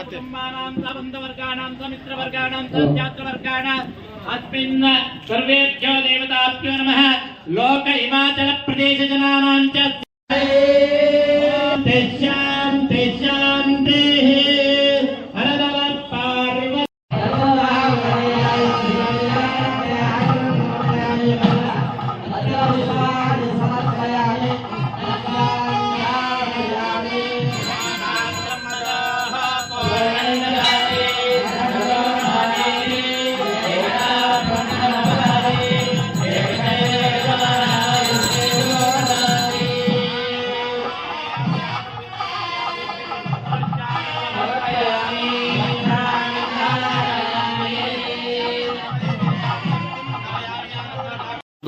కుటుంబానాం స బంధవర్గాణాం స మిత్రవర్గాణాం స ఛాత్రవర్గాణ అస్మిన్ సర్వేభ్యో దేవతాభ్యో నమ లోక హిమాచల ప్రదేశ జనానాం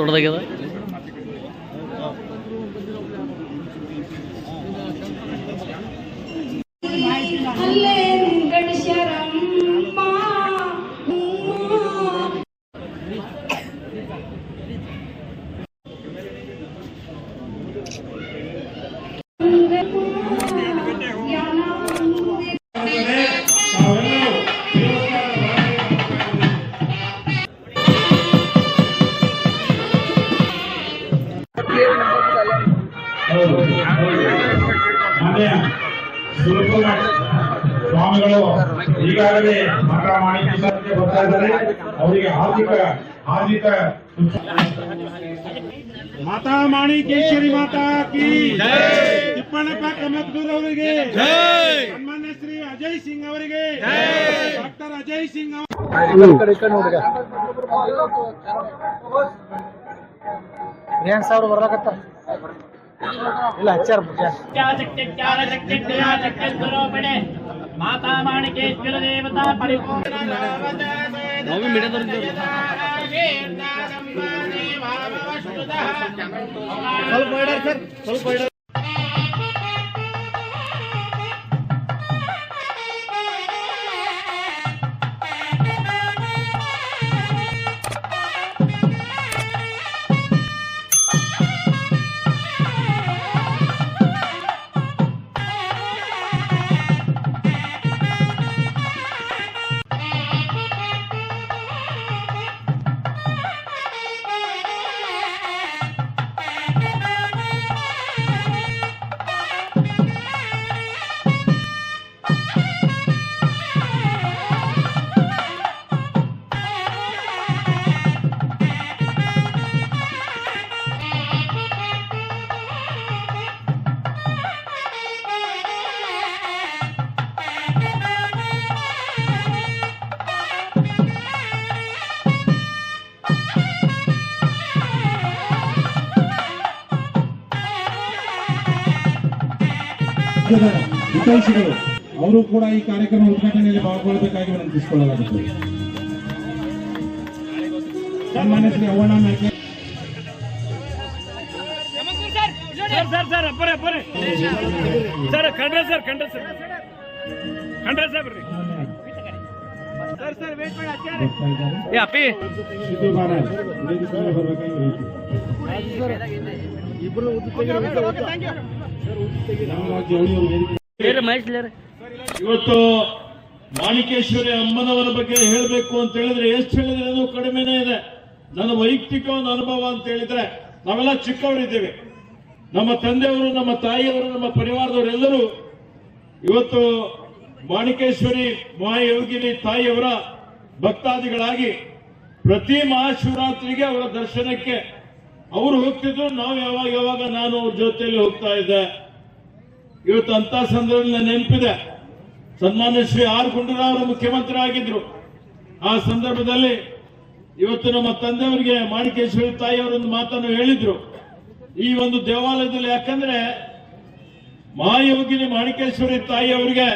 ದೊಡ್ಡದಾಗ್ಯದ. ಅವರಿಗೆ ಆರ್ಥಿಕ ಆರ್ಥಿಕ ಮಾತಾ ಮಾಣಿಕೇಶ್ವರಿ ಮಾತಾ ಕಿ ತಿಪ್ಪಣ್ಣಪ್ಪ ಕಮತ್ಗೂರ್ ಅವರಿಗೆ ಸನ್ಮಾನ್ಯ ಶ್ರೀ ಅಜಯ್ ಸಿಂಗ್ ಅವರಿಗೆ ಡಾಕ್ಟರ್ ಅಜಯ್ ಸಿಂಗ್ ಪ್ರಿಯಾಂಕ್ ಸಾವಿರ ಬರ್ಲಾಕತ್ತ ಇಲ್ಲ ಹಚ್ಚಾರ ಮಾತಾ ಮಾಣಿಕೇಶ್ವರ ದೇವತಾ ಪರಿಪೂರ್ಣ. నవమి మిడదరు సార్ ರಾಜ್ಯದ ಹಿತೈಷಿಗಳು ಅವರು ಕೂಡ ಈ ಕಾರ್ಯಕ್ರಮ ಉದ್ಘಾಟನೆಯಲ್ಲಿ ಭಾಗವಹಿಸಬೇಕಾಗಿ ವಿನಂತಿಸಿಕೊಳ್ಳಲಾಗುತ್ತದೆ. ಸನ್ಮಾನ್ಯ ಶ್ರೀ ಸರ್ ಸರ್ ಅಪ್ಪರೆ ಅಪ್ಪರೆ. Sir Khandre sir Khandre sir. Khandre sir ಬರ್ರಿ. ಸರ್ ಸರ್ ವೇಟ್ ಮಾಡಿ ಅಪ್ಪಿ. ಸಿದ್ದು ಇವತ್ತು ಮಾಣಿಕೇಶ್ವರಿ ಅಮ್ಮನವರ ಬಗ್ಗೆ ಹೇಳಬೇಕು ಅಂತ ಹೇಳಿದ್ರೆ ಎಷ್ಟು ಹೇಳಿದ್ರೆ ಅದು ಕಡಿಮೆನೇ ಇದೆ. ನನ್ನ ವೈಯಕ್ತಿಕ ಒಂದು ಅನುಭವ ಅಂತ ಹೇಳಿದ್ರೆ ನಾವೆಲ್ಲ ಚಿಕ್ಕವರಿದ್ದೇವೆ. ನಮ್ಮ ತಂದೆಯವರು ನಮ್ಮ ತಾಯಿಯವರು ನಮ್ಮ ಪರಿವಾರದವರೆಲ್ಲರೂ ಇವತ್ತು ಮಾಣಿಕೇಶ್ವರಿ ಮಹಾಯೋಗಿನಿ ತಾಯಿಯವರ ಭಕ್ತಾದಿಗಳಾಗಿ ಪ್ರತಿ ಮಹಾಶಿವರಾತ್ರಿಗೆ ಅವರ ದರ್ಶನಕ್ಕೆ ಅವರು ಹೋಗ್ತಿದ್ರು, ನಾವು ಯಾವಾಗ ಯಾವಾಗ ನಾನು ಅವ್ರ ಜೊತೆಯಲ್ಲಿ ಹೋಗ್ತಾ ಇದ್ದೆ. ಇವತ್ತು ಅಂತ ಸಂದರ್ಭದಲ್ಲಿ ನೆನಪಿದೆ. ಸನ್ಮಾನ್ಯ ಶ್ರೀ ಆರ್ ಗುಂಡೂರಾವ್ ಮುಖ್ಯಮಂತ್ರಿ ಆಗಿದ್ರು ಆ ಸಂದರ್ಭದಲ್ಲಿ ಇವತ್ತು ನಮ್ಮ ತಂದೆಯವರಿಗೆ ಮಾಣಿಕೇಶ್ವರಿ ತಾಯಿಯವರೊಂದು ಮಾತನ್ನು ಹೇಳಿದ್ರು. ಈ ಒಂದು ದೇವಾಲಯದಲ್ಲಿ ಯಾಕಂದ್ರೆ ಮಹಾಯೋಗಿನಿ ಮಾಣಿಕೇಶ್ವರಿ ತಾಯಿಯವರಿಗೆ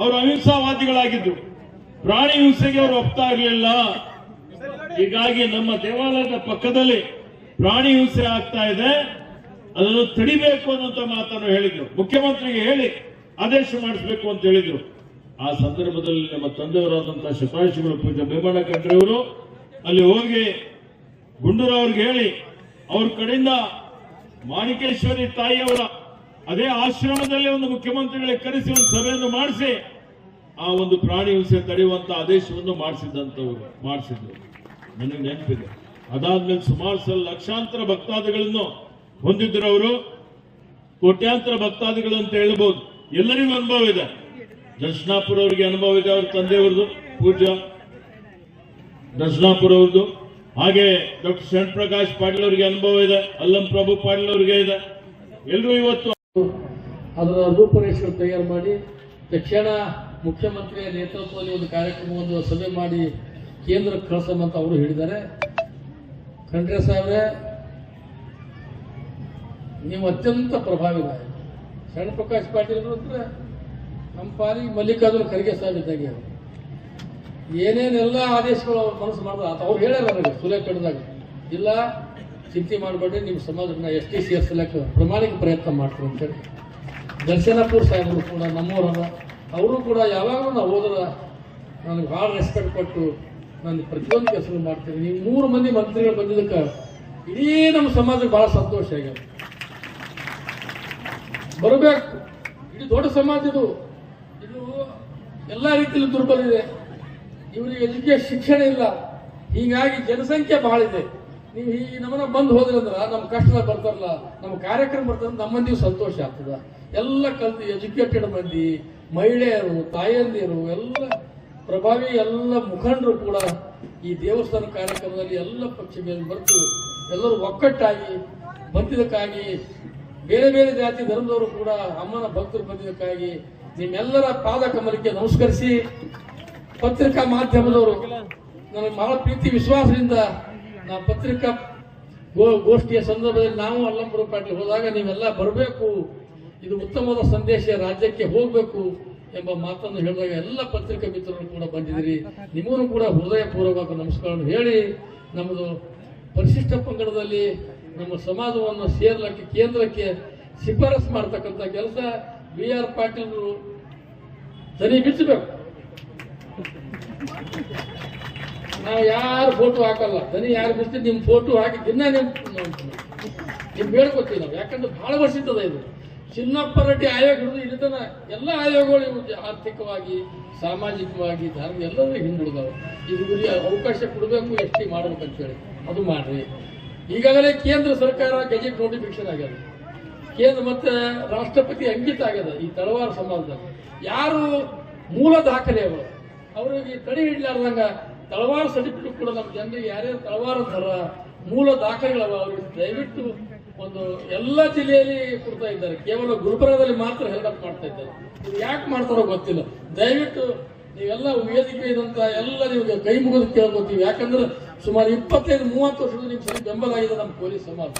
ಅವರು ಅಹಿಂಸಾವಾದಿಗಳಾಗಿದ್ರು. ಪ್ರಾಣಿ ಹಿಂಸೆಗೆ ಅವರು ಒಪ್ತಾ ಇರಲಿಲ್ಲ. ಹೀಗಾಗಿ ನಮ್ಮ ದೇವಾಲಯದ ಪಕ್ಕದಲ್ಲಿ ಪ್ರಾಣಿ ಹಿಂಸೆ ಆಗ್ತಾ ಇದೆ. ಅದನ್ನು ತಡಿಬೇಕು ಅನ್ನುವಂತ ಮಾತನ್ನು ಹೇಳಿದ್ರು. ಮುಖ್ಯಮಂತ್ರಿಗೆ ಹೇಳಿ ಆದೇಶ ಮಾಡಿಸಬೇಕು ಅಂತ ಹೇಳಿದ್ರು. ಆ ಸಂದರ್ಭದಲ್ಲಿ ನಮ್ಮ ತಂದೆಯವರಾದಂತಹ ಶಿಫಾರಸುಗಳು ಪೂಜೆ ಭೀಮಣ್ಣ ಖಂಡ್ರೆಯವರು ಅಲ್ಲಿ ಹೋಗಿ ಗುಂಡೂರಾವ್ರಿಗೆ ಹೇಳಿ, ಅವ್ರ ಕಡೆಯಿಂದ ಮಾಣಿಕೇಶ್ವರಿ ತಾಯಿಯವರ ಅದೇ ಆಶ್ರಮದಲ್ಲಿ ಒಂದು ಮುಖ್ಯಮಂತ್ರಿಗಳಿಗೆ ಕರೆಸಿ ಒಂದು ಸಭೆಯನ್ನು ಮಾಡಿಸಿ ಆ ಒಂದು ಪ್ರಾಣಿ ಹಿಂಸೆ ತಡೆಯುವಂತ ಆದೇಶವನ್ನು ಮಾಡಿಸಿದಂತವರು ಮಾಡಿಸಿದ್ರು. ನನಗೆ ನೆನಪಿದೆ. ಅದಾದ್ಮೇಲೆ ಸುಮಾರು ಸಲ ಲಕ್ಷಾಂತರ ಭಕ್ತಾದಿಗಳನ್ನು ಹೊಂದಿದ್ರು ಅವರು ಕೋಟ್ಯಾಂತರ ಭಕ್ತಾದಿಗಳು ಅಂತ ಹೇಳ್ಬೋದು. ಎಲ್ಲರಿಗೂ ಅನುಭವ ಇದೆ. ದರ್ಶನಾಪುರ ಅವರಿಗೆ ಅನುಭವ ಇದೆ, ಅವ್ರ ತಂದೆಯವ್ರದ್ದು ಪೂಜಾ ದರ್ಶನಾಪುರ ಅವ್ರದ್ದು ಹಾಗೆ ಡಾಕ್ಟರ್ ಶರಣ್ ಪ್ರಕಾಶ್ ಪಾಟೀಲ್ ಅವರಿಗೆ ಅನುಭವ ಇದೆ, ಅಲ್ಲಂ ಪ್ರಭು ಪಾಟೀಲ್ ಅವರಿಗೆ ಇದೆ. ಎಲ್ಲರೂ ಇವತ್ತು ಅದರ ರೂಪುರೇಷೆ ತಯಾರು ಮಾಡಿ, ತಕ್ಷಣ ಮುಖ್ಯಮಂತ್ರಿಯ ನೇತೃತ್ವದಲ್ಲಿ ಒಂದು ಕಾರ್ಯಕ್ರಮವನ್ನು ಸಭೆ ಮಾಡಿ ಕೇಂದ್ರ ಕಳಿಸಮಂತ ಅವರು ಹೇಳಿದ್ದಾರೆ. ಖಂಡ್ರೆ ಸಾಹೇಬ್ರೆ, ನೀವು ಅತ್ಯಂತ ಪ್ರಭಾವಿ ನಾಯಕ ಶರಣ ಪ್ರಕಾಶ್ ಪಾಟೀಲ್ ಅಂದ್ರೆ ನಮ್ಮ ಪಾಲಿ ಮಲ್ಲಿಕಾರ್ಜುನ್ ಖರ್ಗೆ ಸಾಹೇಬ್ ಇದ್ದಂಗೆ. ಏನೇನೆಲ್ಲ ಆದೇಶಗಳು ಅವ್ರ ಮನಸ್ಸು ಮಾಡಿದ್ರು ಆತ ಅವ್ರು ಹೇಳ್ಯಾರ ನನಗೆ ಸುಲೇ ಕಡ್ದಾಗ. ಇಲ್ಲ, ಚಿಂತೆ ಮಾಡಬೇಡ್ರಿ ನಿಮ್ಮ ಸಮಾಜನ ಎಸ್ ಟಿ ಸಿ ಎಸ್ ಪ್ರಮಾಣಿಕ ಪ್ರಯತ್ನ ಮಾಡ್ತೀವಿ ಅಂತೇಳಿ ದರ್ಶನಪುರ್ ಸಾಹೇಬರು ಕೂಡ ನಮ್ಮವರಲ್ಲ ಅವರು ಕೂಡ ಯಾವಾಗಲೂ ನಾವು ಹೋದ್ರೆ ನನಗೆ ಭಾಳ ರೆಸ್ಪೆಕ್ಟ್ ಕೊಟ್ಟು ನಾನು ಪ್ರತಿಯೊಂದು ಕೆಲಸ ಮಾಡ್ತೀನಿ ನೀವು ಮೂರು ಮಂದಿ ಮಂತ್ರಿಗಳು ಬಂದಿದ್ದಕ್ಕೆ ಇಡೀ ನಮ್ಮ ಸಮಾಜ ಬಹಳ ಸಂತೋಷ ಆಗ್ಯದ ಬರಬೇಕು. ಇಡೀ ದೊಡ್ಡ ಸಮಾಜ ಇದು. ಇದು ಎಲ್ಲ ರೀತಿಯಲ್ಲಿ ದುರ್ಬಲ ಇದೆ. ಇವರಿಗೆ ಎಜುಕೇಶನ್ ಶಿಕ್ಷಣ ಇಲ್ಲ. ಹೀಗಾಗಿ ಜನಸಂಖ್ಯೆ ಬಹಳ ಇದೆ. ನೀವು ಈ ನಮ್ಮನ್ನ ಬಂದು ಹೋದ್ರಂದ್ರ ನಮ್ಮ ಕಷ್ಟದಾಗ ಬರ್ತಾರಲ್ಲ, ನಮ್ಮ ಕಾರ್ಯಕ್ರಮ ಬರ್ತಾರ ನಮ್ಮ ಮಂದಿಗೆ ಸಂತೋಷ ಆಗ್ತದ. ಎಲ್ಲ ಕಲ್ತು ಎಜುಕೇಟೆಡ್ ಮಂದಿ, ಮಹಿಳೆಯರು, ತಾಯಂದಿರು, ಎಲ್ಲ ಪ್ರಭಾವಿ ಎಲ್ಲ ಮುಖಂಡರು ಕೂಡ ಈ ದೇವಸ್ಥಾನ ಕಾರ್ಯಕ್ರಮದಲ್ಲಿ ಎಲ್ಲ ಪಕ್ಷ ಮೇಲೆ ಬರೆದು ಎಲ್ಲರೂ ಒಕ್ಕಟ್ಟಾಗಿ ಬಂದಿದ್ದಕ್ಕಾಗಿ ಬೇರೆ ಬೇರೆ ಜಾತಿ ಧರ್ಮದವರು ಕೂಡ ಅಮ್ಮನ ಭಕ್ತರು ಬಂದಿದ್ದಕ್ಕಾಗಿ ನಿಮ್ಮೆಲ್ಲರ ಪಾದ ಕಮಲಕ್ಕೆ ನಮಸ್ಕರಿಸಿ ಪತ್ರಿಕಾ ಮಾಧ್ಯಮದವರು ನನಗೆ ಬಹಳ ಪ್ರೀತಿ ವಿಶ್ವಾಸದಿಂದ ನಾ ಪತ್ರಿಕಾ ಗೋ- ಗೋಷ್ಠಿಯ ಸಂದರ್ಭದಲ್ಲಿ ನಾವು ಅಲ್ಲಂಪುರ ಪಾಟೀಲ್ ಹೋದಾಗ ನೀವೆಲ್ಲ ಬರಬೇಕು. ಇದು ಉತ್ತಮವಾದ ಸಂದೇಶ ರಾಜ್ಯಕ್ಕೆ ಹೋಗಬೇಕು. ಎಂಬ ಮಾತನ್ನು ಹೇಳಿದಾಗ ಎಲ್ಲ ಪತ್ರಿಕಾ ಮಿತ್ರರು ಕೂಡ ಬಂದಿದ್ದೀರಿ. ನಿಮಗೂ ಕೂಡ ಹೃದಯಪೂರ್ವಕ ನಮಸ್ಕಾರವನ್ನು ಹೇಳಿ, ನಮ್ಮದು ಪರಿಶಿಷ್ಟ ಪಂಗಡದಲ್ಲಿ ನಮ್ಮ ಸಮಾಜವನ್ನು ಸೇರ್ಲಕ್ಕೆ, ಕೇಂದ್ರಕ್ಕೆ ಶಿಫಾರಸ್ ಮಾಡ್ತಕ್ಕಂಥ ಕೆಲಸ ಬಿ ಆರ್ ಪಾಟೀಲ್ರು ಸರಿ ಬಿಚ್ಚಬೇಕು. ನಾವು ಯಾರು ಫೋಟೋ ಹಾಕಲ್ಲ ದನಿ ಯಾರು ಬಿಡ್ತೀವಿ ನಿಮ್ಮ ಫೋಟೋ ಹಾಕಿ ದಿನ ನಿಮ್ ನಿಮ್ ಬೇಡ್ಕೊತೀವಿ ನಾವು. ಯಾಕಂದ್ರೆ ಬಹಳ ವರ್ಷ ಇದು. ಚಿನ್ನಪ್ಪ ರೆಡ್ಡಿ ಆಯೋಗ ಹಿಡಿದು ಹಿಡಿದನ ಎಲ್ಲ ಆಯೋಗಗಳು ಇವು ಆರ್ಥಿಕವಾಗಿ, ಸಾಮಾಜಿಕವಾಗಿ ಧರ್ಮ ಎಲ್ಲರೂ ಹಿಂದುಳಿದವು. ಇದು ಗುರಿ ಅವಕಾಶ ಕೊಡಬೇಕು ಎಷ್ಟು ಮಾಡ್ಬೇಕಂತೇಳಿ ಅದು ಮಾಡ್ರಿ. ಈಗಾಗಲೇ ಕೇಂದ್ರ ಸರ್ಕಾರ ಗೆಜೆಟ್ ನೋಟಿಫಿಕೇಶನ್ ಆಗ್ಯದ. ಕೇಂದ್ರ ಮತ್ತೆ ರಾಷ್ಟ್ರಪತಿ ಅಂಕಿತ ಆಗ್ಯದ ಈ ತಳವಾರ ಸಮಾಜದಲ್ಲಿ ಯಾರು ಮೂಲ ದಾಖಲೆ ಅವರು? ಅವರಿಗೆ ತಡೆ ಹಿಡ್ಲಾರ್ದಂಗ ತಳವಾರ ಸರ್ಟಿಫಿಕೇಟ್ ಕೂಡ ನಮ್ಮ ಜನರಿಗೆ ಯಾರ್ಯಾರು ತಳವಾರ ಥರ ಮೂಲ ದಾಖಲೆಗಳವ ಅವ್ರಿಗೆ ದಯವಿಟ್ಟು ಒಂದು ಎಲ್ಲ ಜಿಲ್ಲೆಯಲ್ಲಿ ಕೊಡ್ತಾ ಇದ್ದಾರೆ. ಕೇವಲ ಗುಲ್ಬರ್ಗದಲ್ಲಿ ಮಾತ್ರ ಹೆಲ್ಡಪ್ ಮಾಡ್ತಾ ಇದ್ದಾರೆ. ಇದು ಯಾಕೆ ಮಾಡ್ತಾರೋ ಗೊತ್ತಿಲ್ಲ. ದಯವಿಟ್ಟು ನೀವೆಲ್ಲ ವೇದಿಕೆ ಇದಂತ ಎಲ್ಲ ನೀವು ಕೈ ಮುಗಿದು ಕೇಳ್ಕೊತೀವಿ. ಯಾಕಂದ್ರೆ ಸುಮಾರು ಇಪ್ಪತ್ತೈದು, ಮೂವತ್ತು ವರ್ಷದ ನಿಮ್ಗೆ ಸರಿ ಬೆಂಬಲ ಆಗಿದೆ ನಮ್ಮ ಪೊಲೀಸ್ ಸಮಾಜ.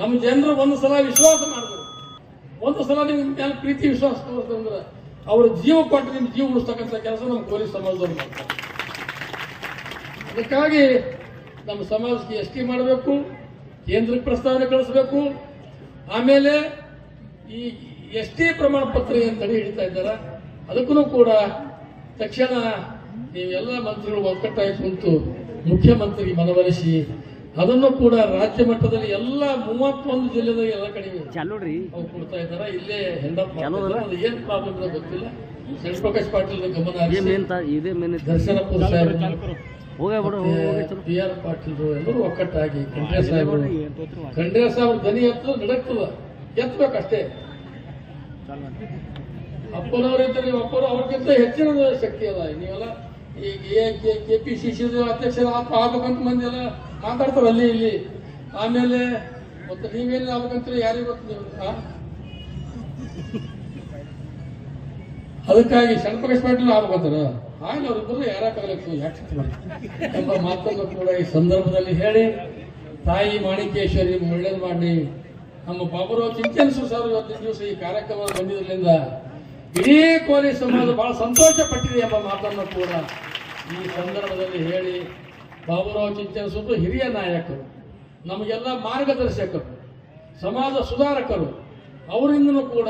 ನಮ್ಮ ಜನರು ಒಂದು ಸಲ ವಿಶ್ವಾಸ ಮಾಡಬೇಕು. ಒಂದು ಸಲ ನಿಮ್ ಮೇಲೆ ಪ್ರೀತಿ ವಿಶ್ವಾಸ ತೋರಿಸ್ತಂದ್ರೆ ಅವ್ರ ಜೀವ ಕೊಟ್ಟು ನಿಮ್ ಜೀವ ಉಳಿಸ್ತಕ್ಕಂಥ ಕೆಲಸ ನಮ್ಮ ಪೊಲೀಸ್ ಸಮಾಜದವ್ರು ಮಾಡ್ತಾರೆ. ಅದಕ್ಕಾಗಿ ನಮ್ಮ ಸಮಾಜಕ್ಕೆ ಎಸ್ ಮಾಡಬೇಕು. ಕೇಂದ್ರಕ್ಕೆ ಪ್ರಸ್ತಾವನೆ ಕಳಿಸ್ಬೇಕು. ಆಮೇಲೆ ಈ ಎಸ್ ಟಿ ಪ್ರಮಾಣ ಪತ್ರ ಏನು ತಡೆ ಹಿಡಿತಾ ಇದ್ದಾರ. ಅದಕ್ಕೂ ಕೂಡ ತಕ್ಷಣ ನೀವೆಲ್ಲ ಮಂತ್ರಿಗಳು ಒಕ್ಕಟ್ಟಾಗಿ ಕುಂತು ಮುಖ್ಯಮಂತ್ರಿಗೆ ಮನವೊಲಿಸಿ ಅದನ್ನು ಕೂಡ ರಾಜ್ಯ ಮಟ್ಟದಲ್ಲಿ ಎಲ್ಲ ಮೂವತ್ತೊಂದು ಜಿಲ್ಲೆದಾಗ ಎಲ್ಲ ಕಡೆ ಅವ್ರು ಕೊಡ್ತಾ ಇದ್ದಾರೆ. ಇಲ್ಲೇ ಹೆಂಡಪ್ ಅದು. ಏನ್ ಪ್ರಾಬ್ಲಮ್ ಗೊತ್ತಿಲ್ಲ. ಶರಣ್ ಪ್ರಕಾಶ್ ಪಾಟೀಲ್ ಗಮನ ಹರಿಸಿ. ಪಿ ಆರ್ ಪಾಟೀಲ್ ಎಲ್ಲರೂ ಒಕ್ಕಟ್ಟಾಗಿ ಖಂಡ್ರೆ ಸಾಹೇಬರು ಖಂಡ್ರೆ ಸಾಹೇಬ್ರ ಧ್ವನಿ ಎತ್ತು ನಡಕ್ತದ ಎತ್ತಬೇಕಷ್ಟೇ ಅಪ್ಪನವರಿದ್ದರೆ ಇದ್ರೆ ನೀವು ಅಪ್ಪರು ಅವ್ರಿಗಿಂತ ಹೆಚ್ಚಿನ ಶಕ್ತಿ ಅದ ನೀವೆಲ್ಲ ಈಗ ಕೆ ಪಿ ಸಿ ಸಿ ಅಧ್ಯಕ್ಷರ ಆಗ್ಬೇಕಂತ ಮಂದಿ ಎಲ್ಲ ಮಾತಾಡ್ತಾರೆ ಅಲ್ಲಿ ಇಲ್ಲಿ. ಆಮೇಲೆ ಮತ್ತೆ ನೀವೇನು ಆಗ್ಬೇಕಂತ ಯಾರಿಗೂ ಗೊತ್ತು ನೀವು ಅದಕ್ಕಾಗಿ ಶರಣಪ್ರಕಾಶ್ ಪಾಟೀಲ್ ಆಗ್ಬೇಕಂತಾರ? ಆಗಲಿ ಅವರಿಬ್ಬರು ಯಾರಾಗಬೇಕು ಯಾಕೆ ಎಂಬ ಮಾತನ್ನು ಕೂಡ ಈ ಸಂದರ್ಭದಲ್ಲಿ ಹೇಳಿ, ತಾಯಿ ಮಾಣಿಕೇಶ್ವರಿ ಒಳ್ಳೇದು ಮಾಡಿ ನಮ್ಮ ಬಾಬುರಾವ್ ಚಿಂಚನಸು ಸರ್ ಇವತ್ತಿನ ದಿವಸ ಈ ಕಾರ್ಯಕ್ರಮ ಬಂದಿದ್ರಿಂದ ಇಡೀ ಕೋಲಿ ಸಮಾಜ ಬಹಳ ಸಂತೋಷ ಪಟ್ಟಿದೆ ಎಂಬ ಮಾತನ್ನು ಕೂಡ ಈ ಸಂದರ್ಭದಲ್ಲಿ ಹೇಳಿ, ಬಾಬುರಾವ್ ಚಿಂಚನಸೂರು ಹಿರಿಯ ನಾಯಕರು, ನಮಗೆಲ್ಲ ಮಾರ್ಗದರ್ಶಕರು, ಸಮಾಜ ಸುಧಾರಕರು ಅವರಿಂದನೂ ಕೂಡ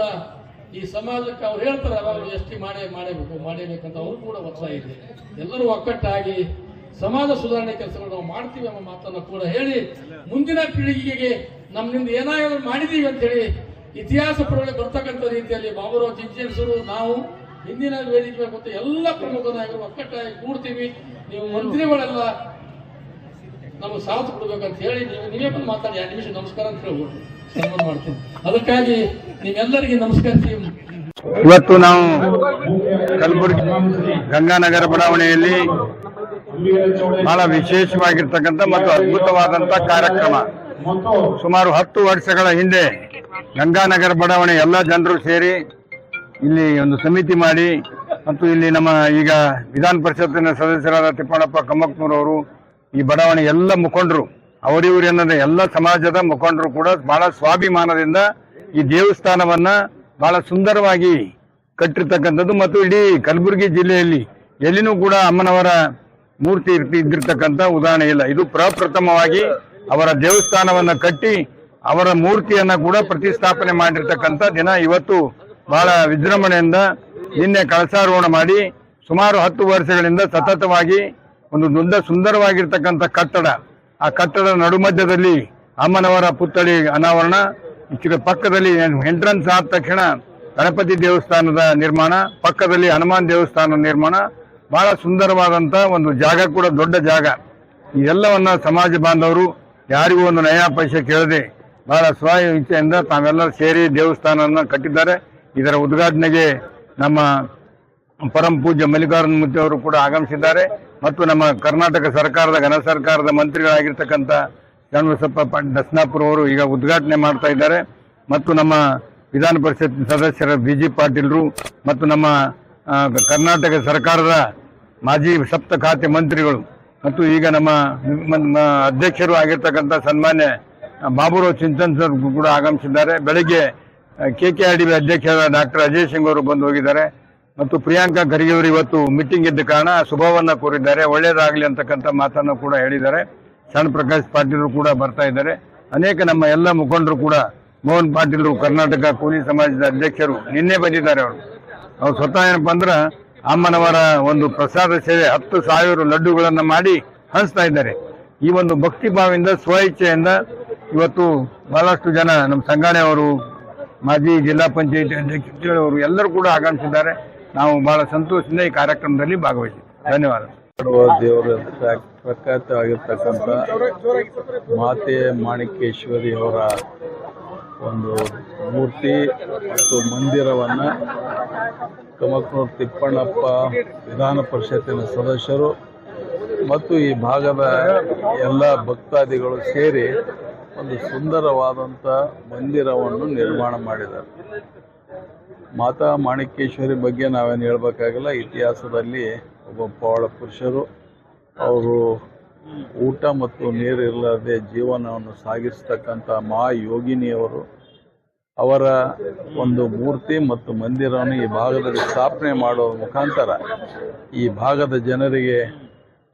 ಈ ಸಮಾಜಕ್ಕೆ ಅವ್ರು ಹೇಳ್ತಾರೆ ನಾವು ಎಸ್ ಟಿ ಮಾಡೇ ಮಾಡಬೇಕು ಮಾಡಬೇಕಂತ ಅವರು ಕೂಡ ಒತ್ತಾಯ ಇದೆ. ಎಲ್ಲರೂ ಒಕ್ಕಟ್ಟಾಗಿ ಸಮಾಜ ಸುಧಾರಣೆ ಕೆಲಸಗಳು ನಾವು ಮಾಡ್ತೀವಿ ಎಂಬ ಮಾತನ್ನು ಕೂಡ ಹೇಳಿ, ಮುಂದಿನ ಪೀಳಿಗೆಗೆ ನಮ್ಮಿಂದ ಏನಾದರೂ ಮಾಡಿದೀವಿ ಅಂತ ಹೇಳಿ, ಇತಿಹಾಸ ಪುಟಗಳಿಗೆ ಬರ್ತಕ್ಕಂಥ ರೀತಿಯಲ್ಲಿ ಬಾಬುರಾವ್ ಚಿಂಚನಸರು ನಾವು ಹಿಂದಿನ ವೇದಿಕೆ ಮತ್ತು ಎಲ್ಲ ಪ್ರಮುಖ ನಾಯಕರು ಒಕ್ಕಟ್ಟಾಗಿ ಕೂಡ್ತೀವಿ. ನೀವು ಮಂತ್ರಿಗಳೆಲ್ಲ ನಮಗೆ ಸಾಥ್ ಕೊಡ್ಬೇಕಂತ ಹೇಳಿ, ನೀವು, ನೀವೇ ಬಂದು ಮಾತಾಡಿ ಎರಡು ನಿಮಿಷ ನಮಸ್ಕಾರ ಅಂತ ಹೇಳ್ಬೋದು. ಸನ್ಮಾನ ಮಾಡ್ತೀನಿ. ಅದಕ್ಕಾಗಿ ನಿಮ್ಮೆಲ್ಲರಿಗೆ ನಮಸ್ಕರಿಸಿ ಇವತ್ತು ನಾವು ಕಲಬುರಗಿ ಗಂಗಾನಗರ ಬಡಾವಣೆಯಲ್ಲಿ ಬಹಳ ವಿಶೇಷವಾಗಿರ್ತಕ್ಕಂಥ ಮತ್ತು ಅದ್ಭುತವಾದಂಥ ಕಾರ್ಯಕ್ರಮ. ಸುಮಾರು ಹತ್ತು ವರ್ಷಗಳ ಹಿಂದೆ ಗಂಗಾನಗರ ಬಡಾವಣೆ ಎಲ್ಲ ಜನರು ಸೇರಿ ಇಲ್ಲಿ ಒಂದು ಸಮಿತಿ ಮಾಡಿ ಮತ್ತು ಇಲ್ಲಿ ನಮ್ಮ ಈಗ ವಿಧಾನ ಪರಿಷತ್ತಿನ ಸದಸ್ಯರಾದ ತಿಪ್ಪಣ್ಣಪ್ಪ ಕಮ್ಮಕ್ನೂರವರು ಈ ಬಡಾವಣೆ ಎಲ್ಲ ಮುಖಂಡರು ಅವರಿವರು ಏನಂದ್ರೆ ಎಲ್ಲ ಸಮಾಜದ ಮುಖಂಡರು ಕೂಡ ಬಹಳ ಸ್ವಾಭಿಮಾನದಿಂದ ಈ ದೇವಸ್ಥಾನವನ್ನ ಬಹಳ ಸುಂದರವಾಗಿ ಕಟ್ಟಿರ್ತಕ್ಕಂಥದ್ದು ಮತ್ತು ಇಡೀ ಕಲಬುರಗಿ ಜಿಲ್ಲೆಯಲ್ಲಿ ಎಲ್ಲಿನೂ ಕೂಡ ಅಮ್ಮನವರ ಮೂರ್ತಿ ಇದ್ದಿರ್ತಕ್ಕಂಥ ಉದಾಹರಣೆ ಇಲ್ಲ. ಇದು ಪ್ರಪ್ರಥಮವಾಗಿ ಅವರ ದೇವಸ್ಥಾನವನ್ನ ಕಟ್ಟಿ ಅವರ ಮೂರ್ತಿಯನ್ನ ಕೂಡ ಪ್ರತಿಷ್ಠಾಪನೆ ಮಾಡಿರ್ತಕ್ಕಂಥ ದಿನ ಇವತ್ತು ಬಹಳ ವಿಜೃಂಭಣೆಯಿಂದ ನಿನ್ನೆ ಕಳಸಾರೋಹಣ ಮಾಡಿ ಸುಮಾರು ಹತ್ತು ವರ್ಷಗಳಿಂದ ಸತತವಾಗಿ ಒಂದು ದೊಡ್ಡ ಸುಂದರವಾಗಿರ್ತಕ್ಕಂಥ ಕಟ್ಟಡ. ಆ ಕಟ್ಟಡದ ನಡುಮಧ್ಯದಲ್ಲಿ ಅಮ್ಮನವರ ಪುತ್ಥಳಿ ಅನಾವರಣ ಇದರ ಪಕ್ಕದಲ್ಲಿ ಎಂಟ್ರನ್ಸ್ ಆದ ತಕ್ಷಣ ಗಣಪತಿ ದೇವಸ್ಥಾನದ ನಿರ್ಮಾಣ, ಪಕ್ಕದಲ್ಲಿ ಹನುಮಾನ್ ದೇವಸ್ಥಾನ ನಿರ್ಮಾಣ, ಬಹಳ ಸುಂದರವಾದಂಥ ಒಂದು ಜಾಗ ಕೂಡ, ದೊಡ್ಡ ಜಾಗ. ಇದೆಲ್ಲವನ್ನ ಸಮಾಜ ಬಾಂಧವರು ಯಾರಿಗೂ ಒಂದು ನಯಾ ಪೈಸೆ ಕೇಳದೆ ಬಹಳ ಸ್ವ ಇಚ್ಛೆಯಿಂದ ತಾವೆಲ್ಲರೂ ಸೇರಿ ದೇವಸ್ಥಾನವನ್ನು ಕಟ್ಟಿದ್ದಾರೆ. ಇದರ ಉದ್ಘಾಟನೆಗೆ ನಮ್ಮ ಪರಂ ಪೂಜ್ಯ ಮಲ್ಲಿಕಾರ್ಜುನ ಮೂರ್ತಿ ಅವರು ಕೂಡ ಆಗಮಿಸಿದ್ದಾರೆ. ಮತ್ತು ನಮ್ಮ ಕರ್ನಾಟಕ ಸರ್ಕಾರದ, ಘನ ಸರ್ಕಾರದ ಮಂತ್ರಿಗಳಾಗಿರ್ತಕ್ಕಂಥ ಷಣ್ಬಸಪ್ಪ ಪಾಟೀಲ್ ದಸ್ನಾಪುರ ಅವರು ಈಗ ಉದ್ಘಾಟನೆ ಮಾಡ್ತಾ ಇದ್ದಾರೆ. ಮತ್ತು ನಮ್ಮ ವಿಧಾನ ಪರಿಷತ್ ಸದಸ್ಯರ ಬಿ ಜಿ ಪಾಟೀಲ್ರು ಮತ್ತು ನಮ್ಮ ಕರ್ನಾಟಕ ಸರ್ಕಾರದ ಮಾಜಿ ಸಪ್ತ ಖಾತೆ ಮಂತ್ರಿಗಳು ಮತ್ತು ಈಗ ನಮ್ಮ ಅಧ್ಯಕ್ಷರು ಆಗಿರ್ತಕ್ಕಂಥ ಸನ್ಮಾನ್ಯ ಬಾಬುರಾವ್ ಚಿಂತನ್ ಸರ್ ಕೂಡ ಆಗಮಿಸಿದ್ದಾರೆ. ಬೆಳಗ್ಗೆ ಕೆ ಕೆ ಆರ್ ಡಿ ಅಧ್ಯಕ್ಷರಾದ ಡಾಕ್ಟರ್ ಅಜಯ್ ಸಿಂಗ್ ಅವರು ಬಂದು ಹೋಗಿದ್ದಾರೆ. ಮತ್ತು ಪ್ರಿಯಾಂಕಾ ಖರ್ಗೆ ಅವರು ಇವತ್ತು ಮೀಟಿಂಗ್ ಇದ್ದ ಕಾರಣ ಶುಭವನ್ನ ಕೋರಿದ್ದಾರೆ. ಒಳ್ಳೆಯದಾಗಲಿ ಅಂತಕ್ಕಂಥ ಮಾತನ್ನು ಕೂಡ ಹೇಳಿದ್ದಾರೆ. ಸಣ್ಣ ಪ್ರಕಾಶ್ ಪಾಟೀಲ್ ಕೂಡ ಬರ್ತಾ ಇದ್ದಾರೆ. ಅನೇಕ ನಮ್ಮ ಎಲ್ಲ ಮುಖಂಡರು ಕೂಡ, ಮೋಹನ್ ಪಾಟೀಲ್ರು, ಕರ್ನಾಟಕ ಕೂಲಿ ಸಮಾಜದ ಅಧ್ಯಕ್ಷರು ನಿನ್ನೆ ಬಂದಿದ್ದಾರೆ ಅವರು. ಅವ್ರು ಸ್ವತಃ ಏನಪ್ಪ ಅಂದ್ರೆ ಅಮ್ಮನವರ ಒಂದು ಪ್ರಸಾದ ಸೇವೆ, ಹತ್ತು ಸಾವಿರ ಲಡ್ಡುಗಳನ್ನು ಮಾಡಿ ಹಂಚ್ತಾ ಇದ್ದಾರೆ. ಈ ಒಂದು ಭಕ್ತಿ ಭಾವದಿಂದ ಸ್ವ ಇಚ್ಛೆಯಿಂದ ಇವತ್ತು ಬಹಳಷ್ಟು ಜನ ನಮ್ಮ ಸಂಘಾಣೆ ಅವರು, ಮಾಜಿ ಜಿಲ್ಲಾ ಪಂಚಾಯತ್ ಅಧ್ಯಕ್ಷರು ಎಲ್ಲರೂ ಕೂಡ ಆಗಮಿಸಿದ್ದಾರೆ. ನಾವು ಬಹಳ ಸಂತೋಷದಿಂದ ಈ ಕಾರ್ಯಕ್ರಮದಲ್ಲಿ ಭಾಗವಹಿಸಿ ಧನ್ಯವಾದ. ದೇವರ ಪ್ರಖ್ಯಾತವಾಗಿರ್ತಕ್ಕಂಥ ಮಾತೆ ಮಾಣಿಕೇಶ್ವರಿ ಅವರ ಒಂದು ಮೂರ್ತಿ ಮತ್ತು ಮಂದಿರವನ್ನು ಕಮಕ್ನೂರು ತಿಪ್ಪಣ್ಣಪ್ಪ ವಿಧಾನ ಪರಿಷತ್ತಿನ ಸದಸ್ಯರು ಮತ್ತು ಈ ಭಾಗದ ಎಲ್ಲ ಭಕ್ತಾದಿಗಳು ಸೇರಿ ಒಂದು ಸುಂದರವಾದಂಥ ಮಂದಿರವನ್ನು ನಿರ್ಮಾಣ ಮಾಡಿದ್ದಾರೆ. ಮಾತಾ ಮಾಣಿಕೇಶ್ವರಿ ಬಗ್ಗೆ ನಾವೇನು ಹೇಳಬೇಕಾಗಿಲ್ಲ, ಇತಿಹಾಸದಲ್ಲಿ ಒಬ್ಬ ಬಹಳ ಪುರುಷರು. ಅವರು ಊಟ ಮತ್ತು ನೀರಿಲ್ಲದೆ ಜೀವನವನ್ನು ಸಾಗಿಸ್ತಕ್ಕಂಥ ಮಹಾಯೋಗಿನಿಯವರು ಅವರ ಒಂದು ಮೂರ್ತಿ ಮತ್ತು ಮಂದಿರವನ್ನು ಈ ಭಾಗದಲ್ಲಿ ಸ್ಥಾಪನೆ ಮಾಡುವ ಮುಖಾಂತರ ಈ ಭಾಗದ ಜನರಿಗೆ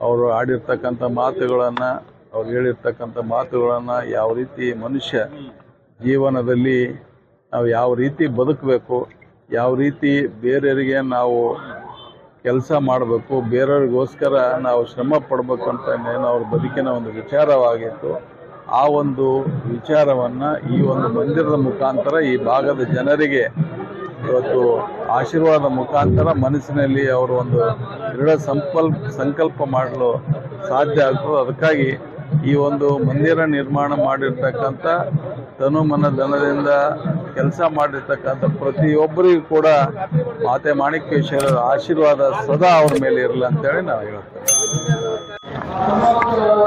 ಅವರು ಆಡಿರ್ತಕ್ಕಂಥ ಮಾತುಗಳನ್ನು, ಅವ್ರು ಹೇಳಿರ್ತಕ್ಕಂಥ ಮಾತುಗಳನ್ನು ಯಾವ ರೀತಿ ಮನುಷ್ಯ ಜೀವನದಲ್ಲಿ ನಾವು ಯಾವ ರೀತಿ ಬದುಕಬೇಕು ಯಾವ ರೀತಿ ಬೇರೆಯವರಿಗೆ ನಾವು ಕೆಲಸ ಮಾಡಬೇಕು, ಬೇರೆಯವ್ರಿಗೋಸ್ಕರ ನಾವು ಶ್ರಮ ಪಡಬೇಕು ಅಂತ ಏನು ಅವ್ರ ಬದುಕಿನ ಒಂದು ವಿಚಾರವಾಗಿತ್ತು. ಆ ಒಂದು ವಿಚಾರವನ್ನು ಈ ಒಂದು ಮಂದಿರದ ಮುಖಾಂತರ ಈ ಭಾಗದ ಜನರಿಗೆ ಇವತ್ತು ಆಶೀರ್ವಾದ ಮುಖಾಂತರ ಮನಸ್ಸಿನಲ್ಲಿ ಅವರು ಒಂದು ದೃಢ ಸಂಕಲ್ಪ ಸಂಕಲ್ಪ ಮಾಡಲು ಸಾಧ್ಯ ಆಗ್ತದೆ. ಅದಕ್ಕಾಗಿ ಈ ಒಂದು ಮಂದಿರ ನಿರ್ಮಾಣ ಮಾಡಿರ್ತಕ್ಕಂಥ ತನು ಮನ ಧನದಿಂದ ಕೆಲಸ ಮಾಡಿರ್ತಕ್ಕಂಥ ಪ್ರತಿಯೊಬ್ಬರಿಗೂ ಕೂಡ ಮಾತೆ ಮಾಣಿಕೇಶ್ವರ ಆಶೀರ್ವಾದ ಸದಾ ಅವರ ಮೇಲೆ ಇರಲಿ ಅಂತೇಳಿ ನಾವು ಹೇಳ್ತೇವೆ.